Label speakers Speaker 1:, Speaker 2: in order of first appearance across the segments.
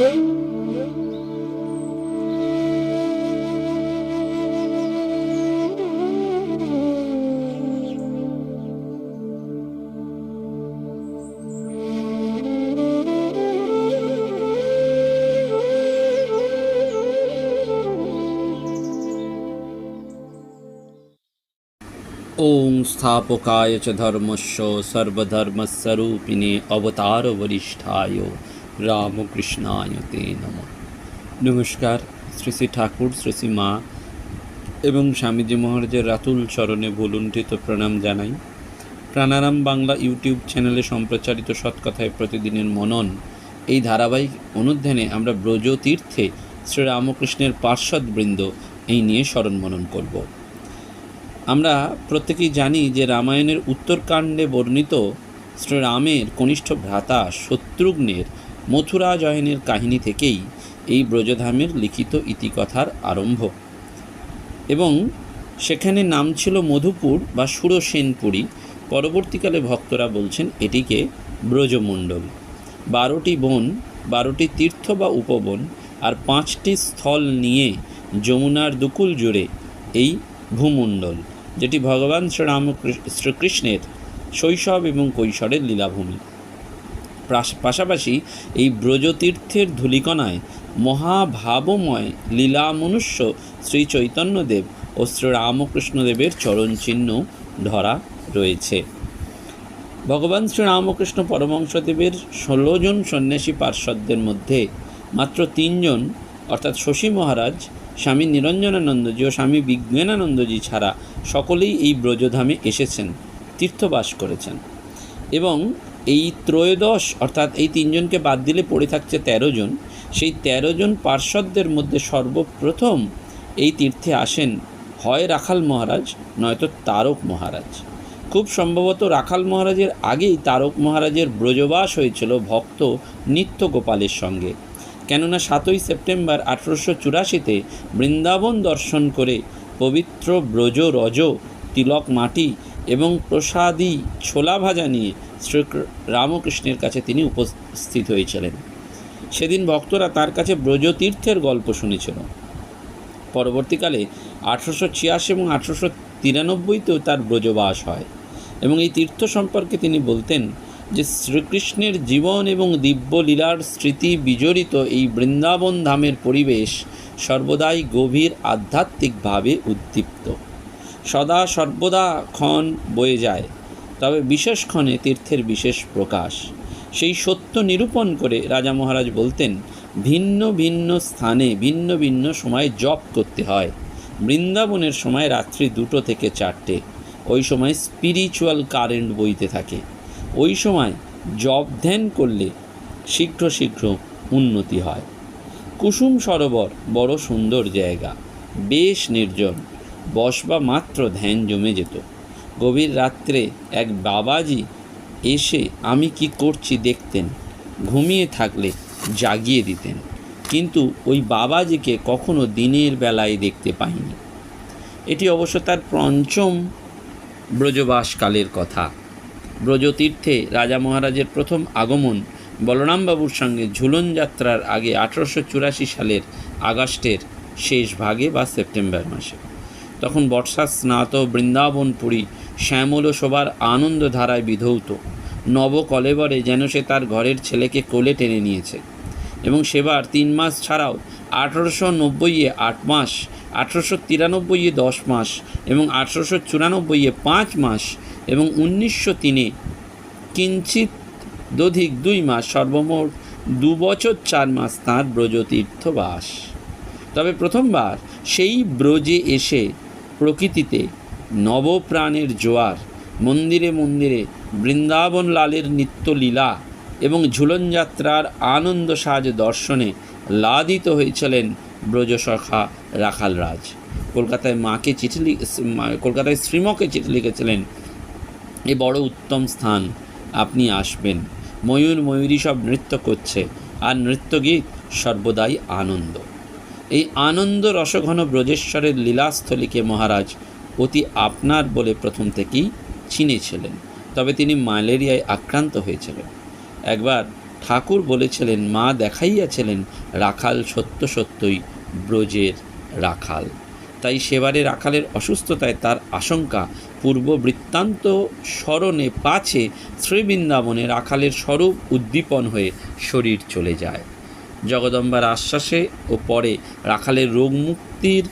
Speaker 1: ॐ स्थापकाय च धर्मस्य सर्वधर्मस्वरूपिणे अवतारवरिष्ठाय। রামকৃষ্ণায় তে নম। নমস্কার, শ্রী শ্রী ঠাকুর, শ্রী শ্রী মা এবং স্বামীজি মহারাজের রাতুল চরণে ভুলুণ্ঠিত প্রণাম জানাই। প্রাণারাম বাংলা ইউটিউব চ্যানেলে সম্প্রচারিত সৎকথায় প্রতিদিনের মনন এই ধারাবাহিক অনুধ্যানে আমরা ব্রজতীর্থে শ্রীরামকৃষ্ণের পার্শ্বদবৃন্দ এই নিয়ে স্মরণ মনন করব। আমরা প্রত্যেকেই জানি যে রামায়ণের উত্তরকাণ্ডে বর্ণিত শ্রীরামের কনিষ্ঠ ভ্রাতা শত্রুঘ্নের মথুরা জয়নের কাহিনী থেকেই এই ব্রজধামের লিখিত ইতিকথার আরম্ভ। এবং সেখানে নাম ছিল মধুপুর বা সুরসেনপুরী। পরবর্তীকালে ভক্তরা বলছেন এটিকে ব্রজমণ্ডল। বারোটি বন, বারোটি তীর্থ বা উপবন আর পাঁচটি স্থল নিয়ে যমুনার দুকুল জুড়ে এই ভূমণ্ডল, যেটি ভগবান শ্রীরাম শ্রীকৃষ্ণের শৈশব এবং কৈশোরের লীলাভূমি। পাশাপাশি এই ব্রজতীর্থের ধূলিকণায় মহাভাবময় লীলা মনুষ্য শ্রী চৈতন্যদেব ও শ্রীরামকৃষ্ণদেবের চরণচিহ্ন ধরা রয়েছে। ভগবান শ্রীরামকৃষ্ণ পরমংসদেবের ষোলো জন সন্ন্যাসী পার্শ্বদের মধ্যে মাত্র তিনজন অর্থাৎ শশী মহারাজ, স্বামী নিরঞ্জনানন্দজি ও স্বামী বিজ্ঞানানন্দজি ছাড়া সকলেই এই ব্রজধামে এসেছেন, তীর্থবাস করেছেন। এবং এই ত্রয়োদশ, অর্থাৎ এই তিনজনকে বাদ দিলে পড়ে থাকছে তেরো জন, সেই তেরো জন পার্শ্বদের মধ্যে সর্বপ্রথম এই তীর্থে আসেন হয় রাখাল মহারাজ, নয়তো তারক মহারাজ। খুব সম্ভবত রাখাল মহারাজের আগেই তারক মহারাজের ব্রজবাস হয়েছিল ভক্ত নিত্য গোপালের সঙ্গে। কেননা সাতই সেপ্টেম্বর আঠেরোশো চুরাশিতে বৃন্দাবন দর্শন করে পবিত্র ব্রজ রজ তিলক মাটি এবং প্রসাদী ছোলা ভাজা নিয়ে শ্রী রামকৃষ্ণের কাছে তিনি উপস্থিত হয়েছিলেন। সেদিন ভক্তরা তার কাছে ব্রজতীর্থের গল্প শুনেছিল। পরবর্তীকালে আঠেরোশো ছিয়াশি এবং আঠেরোশো তিরানব্বইতেও তার ব্রজবাস হয় এবং এই তীর্থ সম্পর্কে তিনি বলতেন যে শ্রীকৃষ্ণের জীবন এবং দিব্য লীলার স্মৃতি বিজড়িত এই বৃন্দাবন ধামের পরিবেশ সর্বদাই গভীর আধ্যাত্মিকভাবে উদ্দীপ্ত। সদা সর্বদা ক্ষণ বয়ে যায়। তবে বিশেষ ক্ষণে তীর্থের বিশেষ প্রকাশ। সেই সত্য নিরূপণ করে রাজা মহারাজ বলতেন, ভিন্ন ভিন্ন স্থানে ভিন্ন ভিন্ন সময় জপ করতে হয়। বৃন্দাবনের সময় রাত্রি দুটো থেকে চারটে। ওই সময় স্পিরিচুয়াল কারেন্ট বইতে থাকে। ওই সময় জপ ধ্যান করলে শীঘ্র শীঘ্র উন্নতি হয়। কুসুম সরোবর বড় সুন্দর জায়গা। বেশ নির্জন। বসবা মাত্র ধ্যান জমে যেত। গভীর রাত্রে এক বাবাজি এসে আমি কি করছি দেখতেন, ঘুমিয়ে থাকলে জাগিয়ে দিতেন। কিন্তু ওই বাবাজিকে কখনো দিনের বেলায় দেখতে পাইনি। এটি অবশ্য তার পঞ্চম ব্রজবাসকালের কথা। ব্রজতীর্থে রাজা মহারাজের প্রথম আগমন বলরামবাবুর সঙ্গে ঝুলন যাত্রার আগে আঠেরোশো চুরাশি সালের আগস্টের শেষ ভাগে বা সেপ্টেম্বর মাসে। তখন বর্ষা স্নাত বৃন্দাবনপুরী শ্যামল শোভার আনন্দ ধারায় বিধৌত। নব কলেবরে যেন সে তার ঘরের ছেলেকে কোলে টেনে নিয়েছে। এবং সেবার তিন মাস ছাড়াও আঠেরোশো নব্বইয়ে আট মাস, আঠেরোশো তিরানব্বইয়ে দশ মাস এবং আঠেরোশো চুরানব্বইয়ে পাঁচ মাস এবং উনিশশো তিনে কিঞ্চিত দধিক দুই মাস সর্বমোট দু বছর চার মাস তাঁর ব্রজতীর্থবাস। তবে প্রথমবার সেই ব্রজে এসে প্রকৃতিতে নবপ্রাণের জোয়ার, মন্দিরে মন্দিরে বৃন্দাবন লালের নিত্যলীলা এবং ঝুলনযাত্রার আনন্দ সাজ দর্শনে লাদিত হয়েছিলেন ব্রজসখা রাখাল রাজ কলকাতায় মাকে চিঠি কলকাতায় শ্রীমকে চিঠি লিখেছিলেন, এ বড় উত্তম স্থান, আপনি আসবেন। ময়ূর ময়ূরী সব নৃত্য করছে, আর নৃত্যগীত সর্বদাই আনন্দ। এই আনন্দ রসঘন ব্রজেশ্বরের লীলাস্থলীকে মহারাজ অতি আপনার বলে প্রথম থেকেই চিনেছিলেন। তবে তিনি ম্যালেরিয়ায় আক্রান্ত হয়েছিলেন। একবার ঠাকুর বলেছিলেন, মা দেখাইয়াছিলেন রাখাল সত্য সত্যই ব্রজের রাখাল। তাই সেবারে রাখালের অসুস্থতায় তার আশঙ্কা পূর্ব বৃত্তান্ত স্মরণে পাছে শ্রীবৃন্দাবনে রাখালের স্বরূপ উদ্দীপন হয়ে শরীর চলে যায়। জগদম্বার আশ্বাসে ও পরে রাখালের রোগ মুক্তির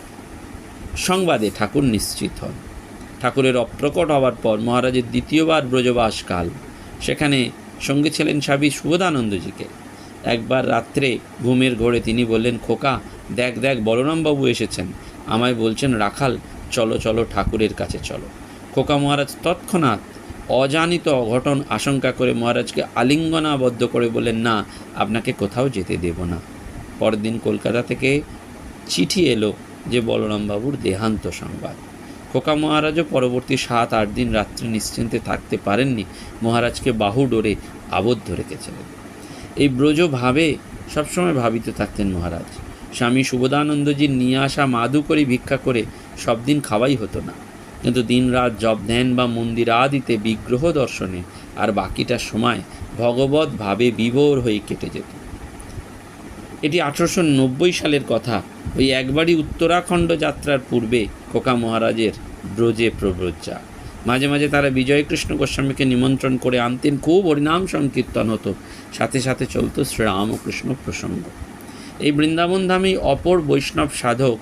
Speaker 1: সংবাদে ঠাকুর নিশ্চিত হন। ঠাকুরের অপ্রকট হওয়ার পর মহারাজের দ্বিতীয়বার ব্রজবাসকাল। সেখানে সঙ্গে ছিলেন স্বামী সুবোধানন্দজিকে। একবার রাত্রে ঘুমের ঘোরে তিনি বললেন, খোকা, দেখ দেখ, বলরামবাবু এসেছেন। আমায় বলছেন, রাখাল, চলো চলো, ঠাকুরের কাছে চলো। খোকা মহারাজ তৎক্ষণাৎ অজানিত অঘটন আশঙ্কা করে মহারাজকে আলিঙ্গনাবদ্ধ করে বললেন, না, আপনাকে কোথাও যেতে দেব না। পরের দিন কলকাতা থেকে চিঠি এলো যে বলরামবাবুর দেহান্ত সংবাদ। খোকা মহারাজও পরবর্তী সাত, আট দিন রাত্রি নিশ্চিন্তে থাকতে পারেননি, মহারাজকে বাহু ডোরে আবদ্ধ রেখেছিলেন। এই ব্রজ ভাবে সবসময় ভাবিত থাকতেন মহারাজ। স্বামী সুবোধানন্দজির নিয়ে আসা মাদু করে ভিক্ষা করে সব দিন খাওয়াই হতো না। কিন্তু দিনরাত জব ধ্যান বা মন্দির আদিতে বিগ্রহ দর্শনে আর বাকিটা সময় ভগবত ভাবে বিভোর হয়ে কেটে যেত। এটি আঠারোশো সালের কথা। ওই একবারই উত্তরাখণ্ড যাত্রার পূর্বে খোকা মহারাজের ব্রজে প্রব্রজা মাঝে মাঝে তারা বিজয়কৃষ্ণ গোস্বামীকে নিমন্ত্রণ করে আনতেন, খুব হরিনাম সংকীর্তন হতো। সাথে সাথে চলতো শ্রীরামকৃষ্ণ প্রসঙ্গ। এই বৃন্দাবন ধামেই অপর বৈষ্ণব সাধক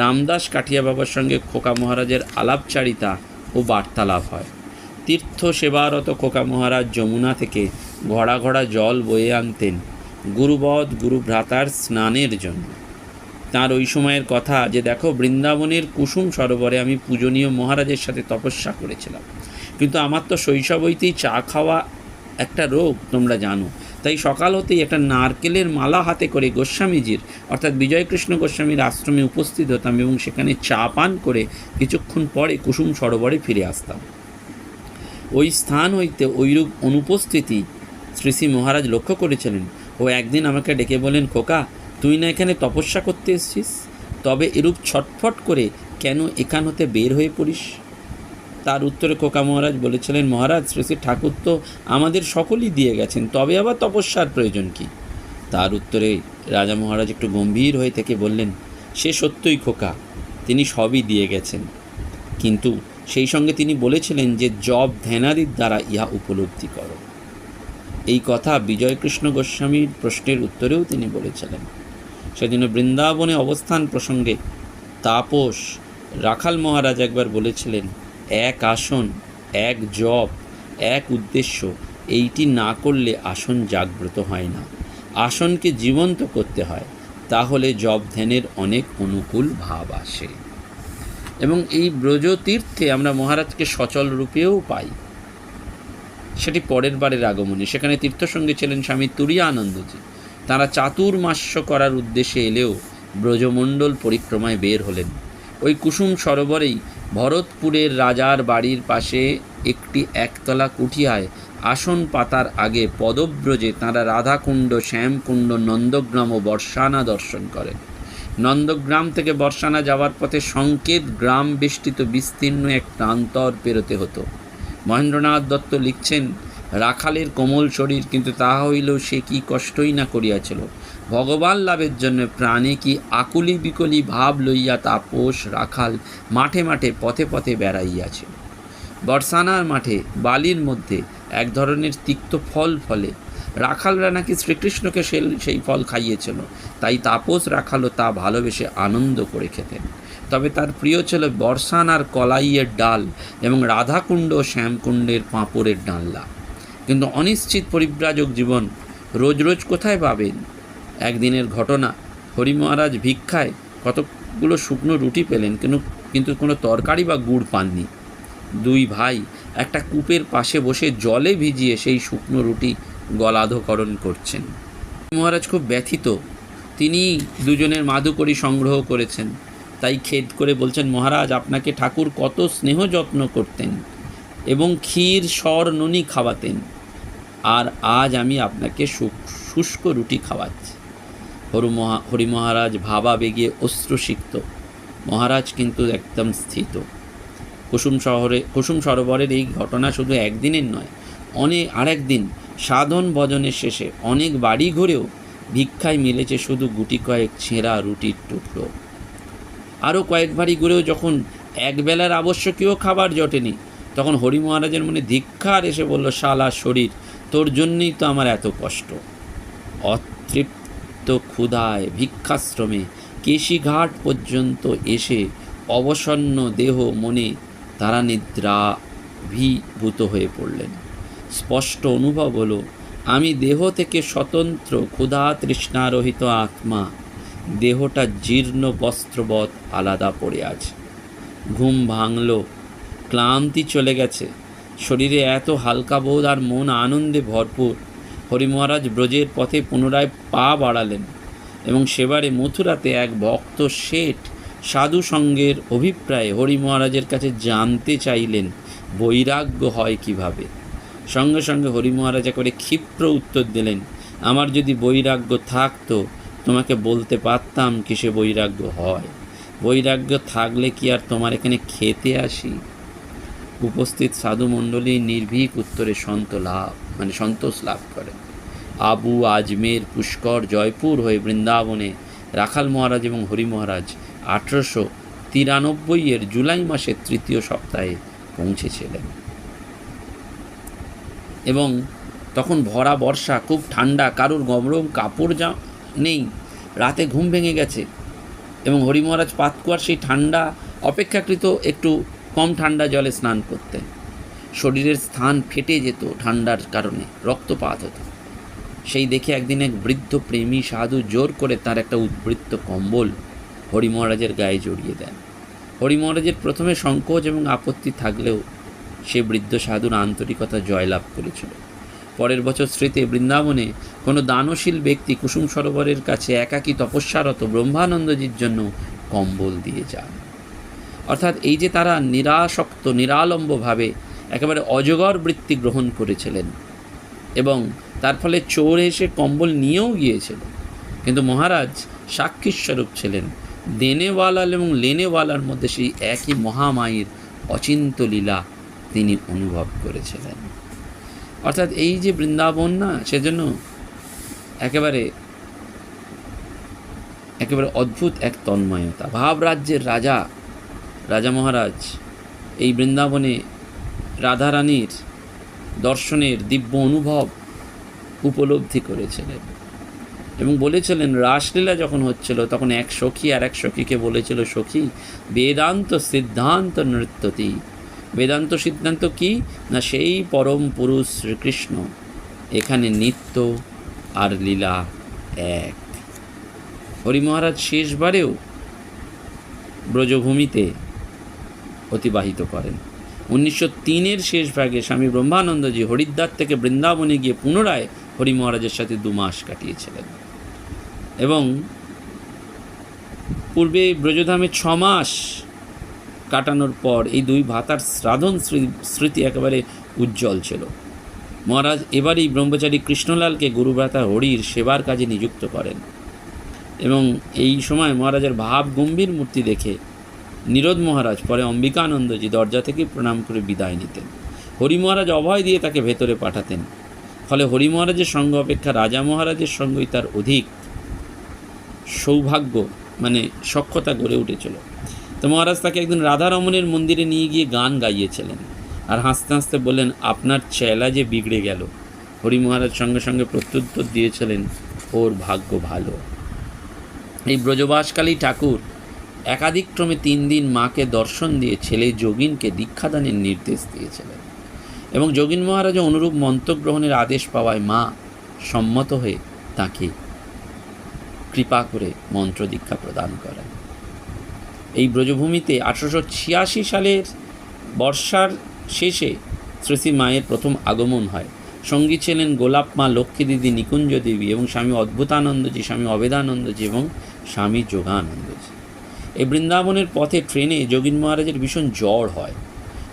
Speaker 1: রামদাস কাঠিয়া বাবার সঙ্গে খোকা মহারাজের আলাপচারিতা ও বার্তালাপ হয়। তীর্থ সেবারত খোকা মহারাজ যমুনা থেকে ঘোড়া ঘোড়া জল বয়ে আনতেন গুরুবধ গুরু ভ্রাতার স্নানের জন্য। তার ওই সময়ের কথা যে দেখো, বৃন্দাবনের কুসুম সরোবরে আমি পূজনীয় মহারাজের সাথে তপস্যা করেছিলাম। কিন্তু আমার তো শৈশব হইতেই চা খাওয়া একটা রোগ, তোমরা জানো। তাই সকাল হতেই একটা নারকেলের মালা হাতে করে গোস্বামীজির, অর্থাৎ বিজয়কৃষ্ণ গোস্বামীর আশ্রমে উপস্থিত হতাম এবং সেখানে চা পান করে কিছুক্ষণ পরে কুসুম সরোবরে ফিরে আসতাম। ওই স্থান হইতে ওইরূপ অনুপস্থিতি শ্রী শ্রী মহারাজ লক্ষ্য করেছিলেন। ও একদিন আমাকে ডেকে বলেন খোকা, তুই না এখানে তপস্যা করতে এসছিস? তবে এরূপ ছটফট করে কেন এখান হতে বের হয়ে পড়িস? তার উত্তরে খোকা মহারাজ বলেছিলেন, মহারাজ শ্রী শ্রী ঠাকুর তো আমাদের সকলই দিয়ে গেছেন, তবে আবার তপস্যার প্রয়োজন কি? তার উত্তরে রাজা মহারাজ একটু গম্ভীর হয়ে থেকে বললেন, সে সত্যই খোকা, তিনি সবই দিয়ে গেছেন। কিন্তু সেই সঙ্গে তিনি বলেছিলেন যে, জব ধ্যানাদির দ্বারা ইহা উপলব্ধি করো। এই কথা বিজয়কৃষ্ণ গোস্বামীর প্রশ্নের উত্তরেও তিনি বলেছিলেন। সেদিন বৃন্দাবনে অবস্থান প্রসঙ্গে তাপস রাখাল মহারাজ একবার বলেছিলেন, এক আসন, এক জপ, এক উদ্দেশ্য, এইটি না করলে আসন জাগ্রত হয় না। আসনকে জীবন্ত করতে হয়, তাহলে জপ ধ্যানের অনেক অনুকূল ভাব আসে। এবং এই ব্রজ তীর্থে আমরা মহারাজকে সচল রূপেও পাই। সেটি পরের বারের আগমনে। সেখানে তীর্থসঙ্গী ছিলেন স্বামী তুরিয়া আনন্দজি। তাঁরা চাতুর্মাস্য করার উদ্দেশ্যে এলেও ব্রজমণ্ডল পরিক্রমায় বের হলেন। ওই কুসুম সরোবরেই ভরতপুরের রাজার বাড়ির পাশে একটি একতলা কুঠিয়ায় আসন পাতার আগে পদব্রজে তাঁরা রাধাকুণ্ড, শ্যামকুণ্ড, নন্দগ্রাম ও বর্ষানা দর্শন করেন। নন্দগ্রাম থেকে বর্ষানা যাওয়ার পথে সংকেত গ্রাম বেষ্টিত বিস্তীর্ণ এক প্রান্তর পেরোতে হতো। মহেন্দ্রনাথ দত্ত লিখছেন, রাখালের কোমল শরীর, কিন্তু তাহা হইলেও সে কি কষ্টই না করিয়াছিল। ভগবান লাভের জন্য প্রাণে কি আকুলি বিকলি ভাব লইয়া তাপস রাখাল মাঠে মাঠে পথে পথে বেড়াইয়াছে। বর্ষানার মাঠে, বালির মধ্যে এক ধরনের তিক্ত ফল ফলে। রাখালরা নাকি শ্রীকৃষ্ণকে সেই ফল খাইয়েছিল, তাই তাপস রাখালও তা ভালোবেসে আনন্দ করে খেতেন। তবে তার প্রিয় ছিল বর্ষান আর কলাইয়ের ডাল এবং রাধাকুণ্ড ও শ্যামকুণ্ডের পাঁপড়ের ডালনা। কিন্তু অনিশ্চিত পরিব্রাজক জীবন রোজ রোজ কোথায় পাবেন? একদিনের ঘটনা, হরি মহারাজ ভিক্ষায় কতগুলো শুকনো রুটি পেলেন, কিন্তু কিন্তু কোনো তরকারি বা গুড় পাননি। দুই ভাই একটা কূপের পাশে বসে জলে ভিজিয়ে সেই শুকনো রুটি গলাধকরণ করছেন। মহারাজ খুব ব্যথিত। তিনি দুজনের মাদুকরি সংগ্রহ করেছেন। তাই খেদ করে বলছেন, মহারাজ, আপনাকে ঠাকুর কত স্নেহ যত্ন করতেন এবং ক্ষীর, স্বর, ননি খাওয়াতেন। আর আজ আমি আপনাকে শুষ্ক রুটি খাওয়াচ্ছি। হরু মহা, হরি মহারাজ, ভাবা বেগে অশ্রুসিক্ত মহারাজ কিন্তু একদম স্থিত। কুসুম শহরে, কুসুম সরোবরের এই ঘটনা শুধু একদিনের নয় অনেক আরেক দিন সাধন ভজনের শেষে অনেক বাড়ি ঘুরেও ভিক্ষায় মিলেছে শুধু গুটি কয়েক ছেঁড়া রুটির টুকরো। আরও কয়েক বাড়ি ঘুরেও যখন একবেলার আবশ্যকীয় খাবার জটেনি, তখন হরি মহারাজের মনে ধিক্ষার এসে বলল, শালা শরীর, তোর জন্যই তো আমার এত কষ্ট। অতৃপ্ত ক্ষুধায় ভিক্ষাশ্রমে কেশিঘাট পর্যন্ত এসে অবসন্ন দেহ মনে তারা নিদ্রাভিভূত হয়ে পড়লেন। স্পষ্ট অনুভব হলো, আমি দেহ থেকে স্বতন্ত্র ক্ষুধা তৃষ্ণারহিত আত্মা দেহটা জীর্ণ বস্ত্রবৎ আলাদা পড়ে আছে। ঘুম ভাঙল, ক্লান্তি চলে গেছে। শরীরে এত হালকা বোধ আর মন আনন্দে ভরপুর। হরি মহারাজ ব্রজের পথে পুনরায় পা বাড়ালেন এবং সেবারে মথুরাতে এক ভক্ত শেঠ সাধু সঙ্গের অভিপ্রায়ে হরি মহারাজের কাছে জানতে চাইলেন, বৈরাগ্য হয় কীভাবে? সঙ্গে সঙ্গে হরি মহারাজ করে ক্ষিপ্র উত্তর দিলেন, আমার যদি বৈরাগ্য থাকতো তোমাকে বলতে পারতাম কিসে বৈরাগ্য হয়। বৈরাগ্য থাকলে কি আর তোমার এখানে খেতে আসি? উপস্থিত সাধু মণ্ডলী নির্ভীক উত্তরে সন্ত লাভ মানে সন্তোষ লাভ করে। আবু আজমের পুষ্কর জয়পুর হয়ে বৃন্দাবনে রাখাল মহারাজ এবং হরি মহারাজ আঠেরোশো তিরানব্বইয়ের জুলাই মাসের তৃতীয় সপ্তাহে পৌঁছেছিলেন। এবং তখন ভরা বর্ষা, খুব ঠান্ডা, কারুর গরম কাপড় যা নেই। রাতে ঘুম ভেঙে গেছে এবং হরি মহারাজ পাতকুয়ার সেই ঠান্ডা, অপেক্ষাকৃত একটু কম ঠান্ডা জলে স্নান করতেন শরীরের স্থান ফেটে যেত ঠান্ডার কারণে, রক্তপাত হতো। সেই দেখে একদিন এক বৃদ্ধ প্রেমী সাধু জোর করে তার একটা উদ্বৃত্ত কম্বল হরি মহারাজের গায়ে জড়িয়ে দেন। হরি মহারাজের প্রথমে সংকোচ এবং আপত্তি থাকলেও সে বৃদ্ধ সাধুর আন্তরিকতা জয়লাভ করেছিল। পরের বছর স্মৃতি বৃন্দাবনে কোনো দানশীল ব্যক্তি কুসুম সরোবরের কাছে একাকী তপস্যারত ব্রহ্মানন্দজির জন্য কম্বল দিয়ে যান। অর্থাৎ এই যে তারা নিরাসক্ত, নিরালম্বভাবে একেবারে অজগর বৃত্তি গ্রহণ করেছিলেন এবং তার ফলে চোর এসে কম্বল নিয়েও গিয়েছিল। কিন্তু মহারাজ সাক্ষীস্বরূপ ছিলেন। দেনেওয়ালাল এবং লেনেওয়ালার মধ্যে সেই একই মহামায়ীর অচিন্ত লীলা তিনি অনুভব করেছিলেন। অর্থাৎ এই যে বৃন্দাবন না, সেজন্য একেবারে একেবারে অদ্ভুত এক তন্ময়তা। ভাব রাজ্যের রাজা রাজা মহারাজ, এই বৃন্দাবনে রাধারানীর দর্শনের দিব্য অনুভব উপলব্ধি করেছিলেন। এবং বলেছিলেন, রাসলীলা যখন হচ্ছিল, তখন এক সখী আর এক সখীকে বলেছিল, সখী, বেদান্ত সিদ্ধান্ত নৃত্যতি। বেদান্ত সিদ্ধান্ত কি? না সেই পরম পুরুষ শ্রীকৃষ্ণ। এখানে নিত্য আর লীলা এক। হরি মহারাজ শেষবারেও ব্রজভূমিতে অতিবাহিত করেন। উনিশশো তিনের শেষ ভাগে স্বামী ব্রহ্মানন্দজি হরিদ্বার থেকে বৃন্দাবনে গিয়ে পুনরায় হরি মহারাজের সাথে দু মাস কাটিয়েছিলেন। এবং পূর্বে ব্রজধামে ছ মাস কাটানোর পর এই দুই ভাতার শ্রাধন স্মৃতি একেবারে উজ্জ্বল ছিল। মহারাজ এবারই ব্রহ্মচারী কৃষ্ণলালকে গুরুভ্রাতা হরির সেবার কাজে নিযুক্ত করেন এবং এই সময় মহারাজের ভাব গম্ভীর মূর্তি দেখে নীরদ মহারাজ পরে অম্বিকানন্দজি দরজা থেকে প্রণাম করে বিদায় নিতেন। হরি মহারাজ অভয় দিয়ে তাকে ভেতরে পাঠাতেন। ফলে হরি মহারাজের সঙ্গ অপেক্ষা রাজা মহারাজের সঙ্গই তার অধিক সৌভাগ্য মানে সক্ষতা গড়ে উঠেছিল। তো মহারাজ তাকে একদিন রাধারমণের মন্দিরে নিয়ে গিয়ে গান গাইয়েছিলেন আর হাসতে হাসতে বললেন, আপনার চেলা যে বিগড়ে গেল। হরি মহারাজ সঙ্গে সঙ্গে প্রত্যুত্তর দিয়েছিলেন, ওর ভাগ্য ভালো। এই ব্রজবাসকালী ঠাকুর একাধিক্রমে তিন দিন মাকে দর্শন দিয়ে ছেলে যোগিনকে দীক্ষাদানের নির্দেশ দিয়েছিলেন এবং যোগিন মহারাজও অনুরূপ মন্ত্রগ্রহণের আদেশ পাওয়ায় মা সম্মত হয়ে তাকে কৃপা করে মন্ত্র দীক্ষা প্রদান করেন। এই ব্রজভূমিতে আঠারোশো ছিয়াশি সালের বর্ষার শেষে শ্রী মায়ের প্রথম আগমন হয়। সঙ্গী ছিলেন গোলাপ মা লক্ষ্মী দিদি নিকুঞ্জ দেবী এবং স্বামী অদ্ভুতানন্দজি, স্বামী অবেদানন্দজি এবং স্বামী যোগানন্দজি। এই বৃন্দাবনের পথে ট্রেনে যোগীন মহারাজের ভীষণ জ্বর হয়।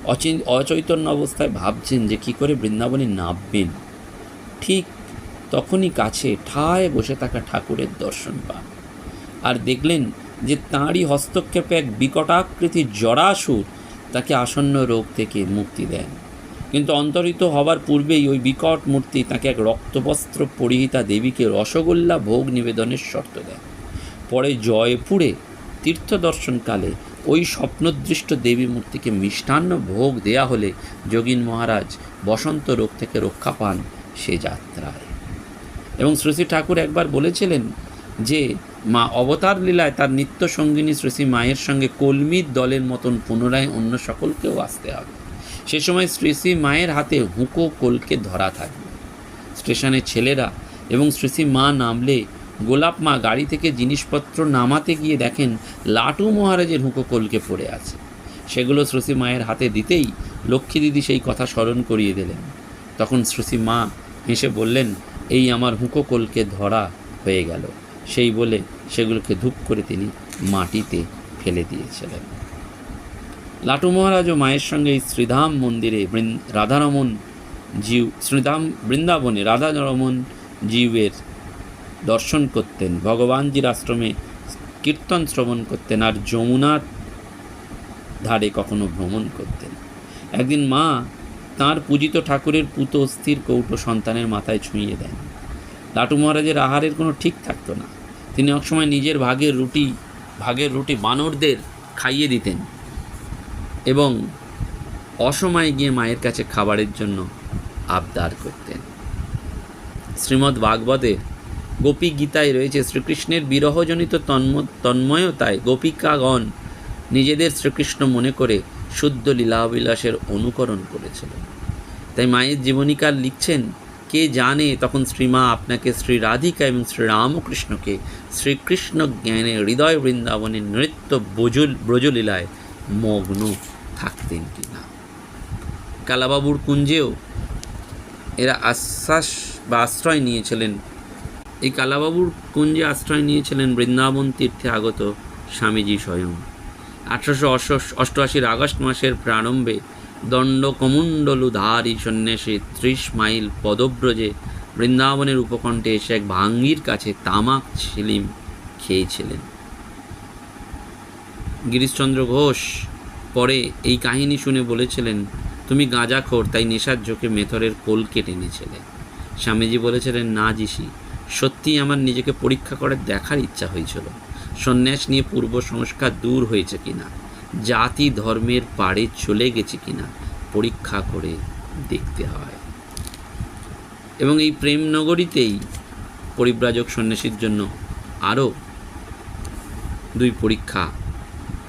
Speaker 1: অচিন, অচৈতন্য অবস্থায় ভাবছেন যে কি করে বৃন্দাবনে নামবেন। ঠিক তখনই কাছে ঠায় বসে থাকা ঠাকুরের দর্শন পান। আর দেখলেন যে তাঁরই হস্তক্ষেপে এক বিকটাকৃতি জরাসুর তাকে আসন্ন রোগ থেকে মুক্তি দেন। কিন্তু অন্তরিত হবার পূর্বেই ওই বিকট মূর্তি তাকে এক রক্তবস্ত্র পরিহিতা দেবীকে রসগোল্লা ভোগ নিবেদনের শর্ত দেন পরে জয়পুরে তীর্থ দর্শনকালে ওই স্বপ্নদৃষ্ট দেবী মূর্তিকে মিষ্টান্ন ভোগ দেয়া হলে যোগীন মহারাজ বসন্ত রোগ থেকে রক্ষা পান সে যাত্রায়। এবং শ্রী ঠাকুর একবার বলেছিলেন যে মা অবতার লীলায় তার নিত্য সঙ্গিনী শ্রী শ্রী মায়ের সঙ্গে কলমির দলের মতন পুনরায় অন্য সকলকেও আসতে হবে। সে সময় শ্রী শ্রী মায়ের হাতে হুঁকো কোলকে ধরা থাকবে স্টেশনের ছেলেরা এবং শ্রী শ্রী মা নামলে গোলাপ মা গাড়ি থেকে জিনিসপত্র নামাতে গিয়ে দেখেন লাটু মহারাজের হুঁকো কোলকে পড়ে আছে। সেগুলো শ্রুতি মায়ের হাতে দিতেই লক্ষ্মী দিদি সেই কথা স্মরণ করিয়ে দিলেন। তখন শ্রুতি মা হেসে বললেন, এই আমার হুঁকো কোলকে ধরা হয়ে গেল। সেই বলে সেগুলোকে ধূপ করে তিনি মাটিতে ফেলে দিয়েছিলেন। লাটু মহারাজ ও মায়ের সঙ্গে এই শ্রীধাম মন্দিরে রাধারমন জিউ শ্রীধাম বৃন্দাবনে রাধারমন জিউয়ের দর্শন করতেন। ভগবানজির আশ্রমে কীর্তন শ্রবণ করতেন আর যমুনার ধারে কখনো ভ্রমণ করতেন। একদিন মা তাঁর পূজিত ঠাকুরের পুত অস্থির কৌটো সন্তানের মাথায় ছুঁয়ে দেন। লাটু মহারাজের আহারের কোনো ঠিক থাকতো না। তিনি একসময় নিজের ভাগের রুটি ভাগের রুটি বানরদের খাইয়ে দিতেন এবং অসময়ে গিয়ে মায়ের কাছে খাবারের জন্য আবদার করতেন। শ্রীমদ্ ভাগবতে গোপী গীতায় রয়েছে, শ্রীকৃষ্ণের বিরহজনিত তন্ম, তন্ময়তায় গোপিকাগণ নিজেদের শ্রীকৃষ্ণ মনে করে শুদ্ধ লীলাবিলাসের অনুকরণ করেছিলেন তাই মায়ের জীবনীকার লিখছেন কে জানে? তখন শ্রীমা আপনাকে শ্রী রাধিকা এবং শ্রীরামকৃষ্ণকে শ্রীকৃষ্ণ জ্ঞানে হৃদয় বৃন্দাবনের নৃত্য ব্রজল, ব্রজলীলায় মগ্ন থাকতেন কিনা? কালাবাবুর কুঞ্জেও এরা আশ্বাস বা আশ্রয় নিয়েছিলেন। এই কালাবাবুর কুঞ্জে আশ্রয় নিয়েছিলেন বৃন্দাবন তীর্থে আগত স্বামীজি স্বয়ং। আঠারোশো অষ্টআশির আগস্ট মাসের প্রারম্ভে দণ্ড কমণ্ডলুধারী সন্ন্যাসী ত্রিশ মাইল পদব্রজে বৃন্দাবনের উপকণ্ঠে এসে এক ভাঙ্গির কাছে তামাক ছিলিম খেয়েছিলেন। গিরিশচন্দ্র ঘোষ পরে এই কাহিনী শুনে বলেছিলেন, তুমি গাঁজাখোর, তাই নেশার ঝোঁকে মেথরের কোল কেটে নিয়েছিলে স্বামীজি বলেছিলেন, না জিসি সত্যিই আমার নিজেকে পরীক্ষা করে দেখার ইচ্ছা হয়েছিল। সন্ন্যাস নিয়ে পূর্ব সংস্কার দূর হয়েছে কিনা? জাতি ধর্মের পাড়ে চলে গেছে কিনা পরীক্ষা করে দেখতে হয়। এবং এই প্রেম নগরীতেই পরিব্রাজক সন্ন্যাসীর জন্য আরও দুই পরীক্ষা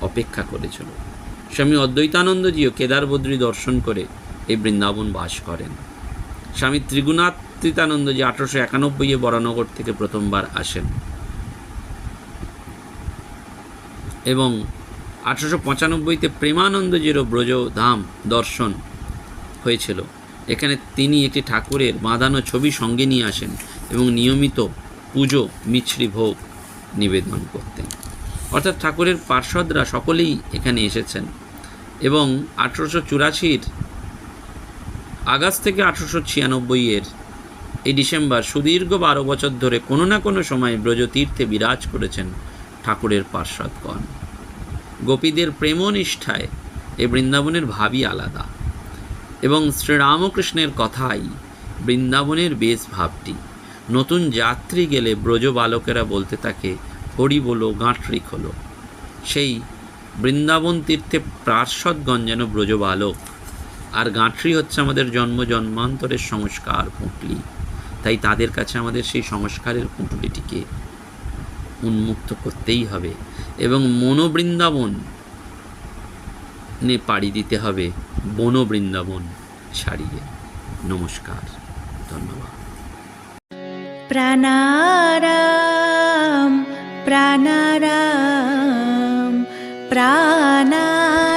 Speaker 1: অপেক্ষা করেছিল। স্বামী অদ্বৈতানন্দজিও কেদার বদ্রী দর্শন করে এই বৃন্দাবন বাস করেন। স্বামী ত্রিগুণাতীতানন্দজি আঠারোশো একানব্বইয়ে বরানগর থেকে প্রথমবার আসেন। এবং আঠারোশো পঁচানব্বইতে প্রেমানন্দজিরও ব্রজধাম দর্শন হয়েছিল। এখানে তিনি একটি ঠাকুরের বাঁধানো ছবি সঙ্গে নিয়ে আসেন এবং নিয়মিত পুজো, মিছরি ভোগ নিবেদন করতেন। অর্থাৎ ঠাকুরের পার্ষদরা সকলেই এখানে এসেছেন এবং আঠেরোশো চুরাশির আগস্ট থেকে আঠেরোশো ছিয়ানব্বইয়ের এই ডিসেম্বর সুদীর্ঘ বারো বছর ধরে কোনো না কোনো সময় ব্রজতীর্থে বিরাজ করেছেন ঠাকুরের পার্শ্বদগণ। গোপীদের প্রেমনিষ্ঠায় এ বৃন্দাবনের ভাবই আলাদা। এবং শ্রীরামকৃষ্ণের কথাই বৃন্দাবনের বেশ ভাবটি। নতুন যাত্রী গেলে ব্রজ বালকেরা বলতে থাকে, হরি বলো গাঁটরিক হলো সেই বৃন্দাবন তীর্থে পার্শ্বদগণ যেন ব্রজ বালক আর গাঁটরি হচ্ছে আমাদের জন্ম, জন্মান্তরের সংস্কার পুঁটলি। তাই তাদের কাছে আমাদের সেই সংস্কারের পুঁটলিটিকে উন্মুক্ত করতেই হবে। এবং মনোবৃন্দাবন নে পাড়ি দিতে হবে বনবৃন্দাবন ছাড়িয়ে নমস্কার ধন্যবাদ।
Speaker 2: প্রাণারাম প্রাণারাম প্রাণারাম।